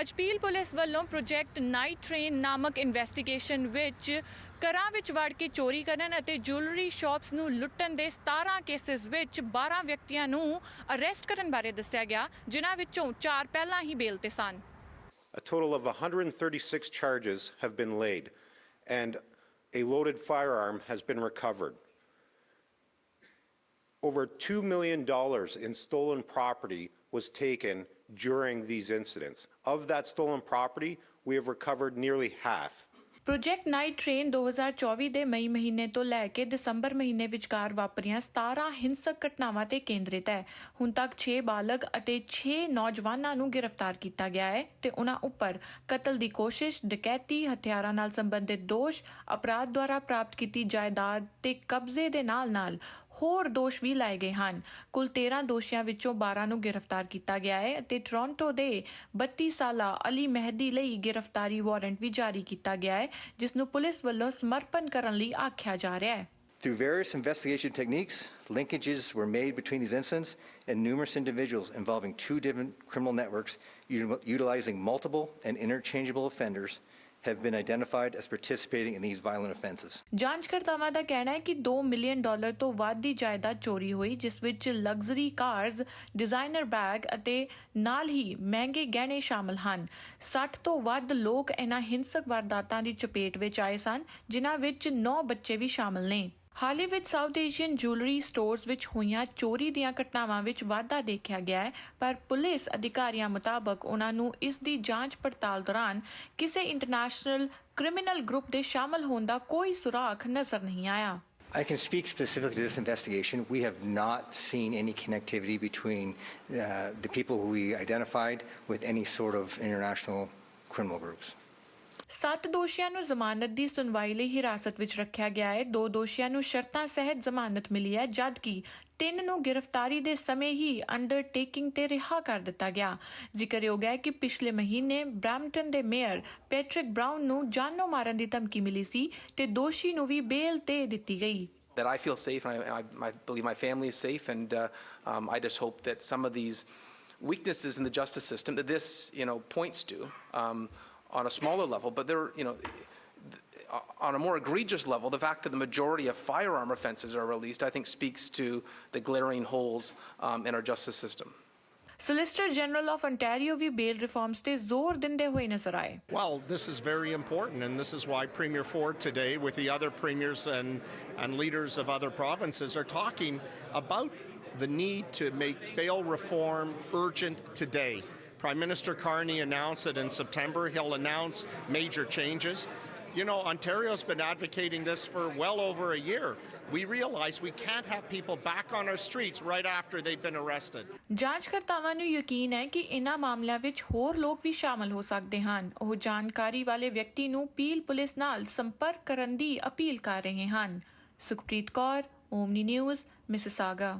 ਅਜਪੀਲ police ਵੱਲੋਂ project night train ਨਾਮਕ investigation ਵਿੱਚ ਕਰਾਂ ਵਿੱਚ ਵੜ ਕੇ ਚੋਰੀ ਕਰਨ ਅਤੇ ਜੁਐਲਰੀ ਸ਼ਾਪਸ ਨੂੰ ਲੁੱਟਣ ਦੇ 17 ਕੇਸਿਸ ਵਿੱਚ 12 ਵਿਅਕਤੀਆਂ ਨੂੰ ਅਰੈਸਟ ਕਰਨ ਬਾਰੇ ਦੱਸਿਆ ਗਿਆ ਜਿਨ੍ਹਾਂ ਵਿੱਚੋਂ 4 ਪਹਿਲਾਂ ਹੀ ਬੇਲ ਤੇ ਸਨ A total of 136 charges have been laid and a loaded firearm has been recovered. Over $2 million in stolen property was taken during these incidents. Of that stolen property, we have recovered nearly half. Project night train 2024 ਦੇ ਮਈ ਮਹੀਨੇ ਤੋਂ ਲੈ ਕੇ ਦਸੰਬਰ ਮਹੀਨੇ ਵਿਚਕਾਰ ਵਾਪਰੀਆਂ 17 ਹਿੰਸਕ ਘਟਨਾਵਾਂ ਤੇ ਕੇਂਦਰਿਤ ਹੈ ਹੁਣ ਤੱਕ 6 ਬਾਲਗ ਅਤੇ 6 ਨੌਜਵਾਨਾਂ ਨੂੰ ਗ੍ਰਿਫਤਾਰ ਕੀਤਾ ਗਿਆ ਹੈ ਤੇ ਉਹਨਾਂ ਉੱਪਰ ਕਤਲ ਦੀ ਕੋਸ਼ਿਸ਼ ਡਕੈਤੀ ਹਥਿਆਰਾਂ ਨਾਲ ਸੰਬੰਧਿਤ ਦੋਸ਼ ਅਪਰਾਧ ਦੁਆਰਾ ਪ੍ਰਾਪਤ ਕੀਤੀ ਜਾਇਦਾਦ ਤੇ ਕਬਜ਼ੇ ਦੇ ਨਾਲ-ਨਾਲ ਹੋਰ ਦੋਸ਼ ਵੀ ਲਾਏ ਗਏ ਹਨ ਕੁੱਲ 13 ਦੋਸ਼ੀਆਂ ਵਿੱਚੋਂ 12 ਨੂੰ ਗ੍ਰਿਫਤਾਰ ਕੀਤਾ ਗਿਆ ਹੈ ਅਤੇ ਟੋਰਾਂਟੋ ਦੇ 32 ਸਾਲਾ ਅਲੀ ਮਹਿਦੀ ਲਈ ਗ੍ਰਿਫਤਾਰੀ ਵਾਰੰਟ ਵੀ ਜਾਰੀ ਕੀਤਾ ਗਿਆ ਹੈ ਜਿਸ ਨੂੰ ਪੁਲਿਸ ਵੱਲੋਂ ਸਮਰਪਣ ਕਰਨ ਲਈ ਆਖਿਆ ਜਾ ਰਿਹਾ ਹੈ Through various investigation techniques, linkages were made between these incidents and numerous individuals involving two different criminal networks utilizing multiple and interchangeable offenders have been identified as participating in these violent offenses. ਜਾਂਚਕਰਤਾਵਾਂ ਦਾ ਕਹਿਣਾ ਹੈ ਕਿ 2 million dollar ਤੋਂ ਵੱਧ ਦੀ ਜਾਇਦਾਦ ਚੋਰੀ ਹੋਈ ਜਿਸ ਵਿੱਚ ਲਗਜ਼ਰੀ ਕਾਰਸ, ਡਿਜ਼ਾਈਨਰ ਬੈਗ ਅਤੇ ਨਾਲ ਹੀ ਮਹਿੰਗੇ ਗਹਿਣੇ ਸ਼ਾਮਲ ਹਨ। 60 ਤੋਂ ਵੱਧ ਲੋਕ ਇਹਨਾਂ ਹਿੰਸਕ ਵਾਰਦਾਤਾਂ ਦੀ ਚਪੇਟ ਵਿੱਚ ਆਏ ਸਨ ਜਿਨ੍ਹਾਂ ਵਿੱਚ 9 ਬੱਚੇ ਵੀ ਸ਼ਾਮਲ ਨੇ। ਹਾਲੇ ਵਿੱਚ ਸਾਊਥ ਏਸ਼ੀਅਨ ਜੁਐਲਰੀ ਸਟੋਰਸ ਵਿੱਚ ਹੋਈਆਂ ਚੋਰੀ ਦੀਆਂ ਘਟਨਾਵਾਂ ਵਿੱਚ ਵਾਧਾ ਦੇਖਿਆ ਗਿਆ ਹੈ ਪਰ ਪੁਲਿਸ ਅਧਿਕਾਰੀਆਂ ਮੁਤਾਬਕ ਉਹਨਾਂ ਨੂੰ ਇਸ ਦੀ ਜਾਂਚ ਪੜਤਾਲ ਦੌਰਾਨ ਕਿਸੇ ਇੰਟਰਨੈਸ਼ਨਲ ਕ੍ਰਿਮੀਨਲ ਗਰੁੱਪ ਦੇ ਸ਼ਾਮਲ ਹੋਣ ਦਾ ਕੋਈ ਸੁਰਾਖ ਨਜ਼ਰ ਨਹੀਂ ਆਇਆ I can speak specifically to this investigation. We have not seen any connectivity between uh, the people who we identified with any sort of international criminal groups. ਸੱਤ ਦੋਸ਼ੀਆਂ ਨੂੰ ਜ਼ਮਾਨਤ ਦੀ ਸੁਣਵਾਈ ਲਈ ਹਿਰਾਸਤ ਵਿੱਚ ਰੱਖਿਆ ਗਿਆ ਹੈ ਦੋ ਦੋਸ਼ੀਆਂ ਨੂੰ ਸ਼ਰਤਾਂ ਸਹਿਤ ਜ਼ਮਾਨਤ ਮਿਲੀ ਹੈ ਜਦ ਕਿ ਤਿੰਨ ਨੂੰ ਗ੍ਰਿਫਤਾਰੀ ਦੇ ਸਮੇਂ ਹੀ ਅੰਡਰਟੇਕਿੰਗ ਤੇ ਰਿਹਾ ਕਰ ਦਿੱਤਾ ਗਿਆ ਜ਼ਿਕਰਯੋਗ ਹੈ ਕਿ ਪਿਛਲੇ ਮਹੀਨੇ ਬ੍ਰੈਮਟਨ ਦੇ ਮੇਅਰ ਪੈਟ੍ਰਿਕ ਬ੍ਰਾਊਨ ਨੂੰ ਜਾਨੋਂ ਮਾਰਨ ਦੀ ਧਮਕੀ ਮਿਲੀ ਸੀ ਤੇ ਦੋਸ਼ੀ ਨੂੰ ਵੀ ਬੇਲ ਤੇ ਦਿੱਤੀ ਗਈ that I feel safe and I, I, I, believe my family is safe. And uh, um, I just hope that some of these weaknesses in the justice system that this you know points to um, on a smaller level, but there, you know, on a more egregious level, the fact that the majority of firearm offenses are released, I think, speaks to the glaring holes um, in our justice system. Solicitor General of Ontario भी bail reforms zor Well, this is very important and this is why Premier Ford today with the other premiers and and leaders of other provinces are talking about the need to make bail reform urgent today. Prime Minister Carney announced that in September he'll announce major changes. You know, Ontario's been advocating this for well over a year. We realize we can't have people back on our streets right after they've been arrested. ਜਾਂਚਕਰਤਾਵਾਂ ਨੂੰ ਯਕੀਨ ਹੈ ਕਿ ਇਨ੍ਹਾਂ ਮਾਮਲਿਆਂ ਵਿੱਚ ਹੋਰ ਲੋਕ ਵੀ ਸ਼ਾਮਲ ਹੋ ਸਕਦੇ ਹਨ। ਉਹ ਜਾਣਕਾਰੀ ਵਾਲੇ ਵਿਅਕਤੀ ਨੂੰ ਪੀਲ ਪੁਲਿਸ ਨਾਲ ਸੰਪਰਕ ਕਰਨ ਦੀ ਅਪੀਲ ਕਰ ਰਹੇ ਹਨ। Sukhpreet Kaur, Omni News, ਮਿਸਿਸਾਗਾ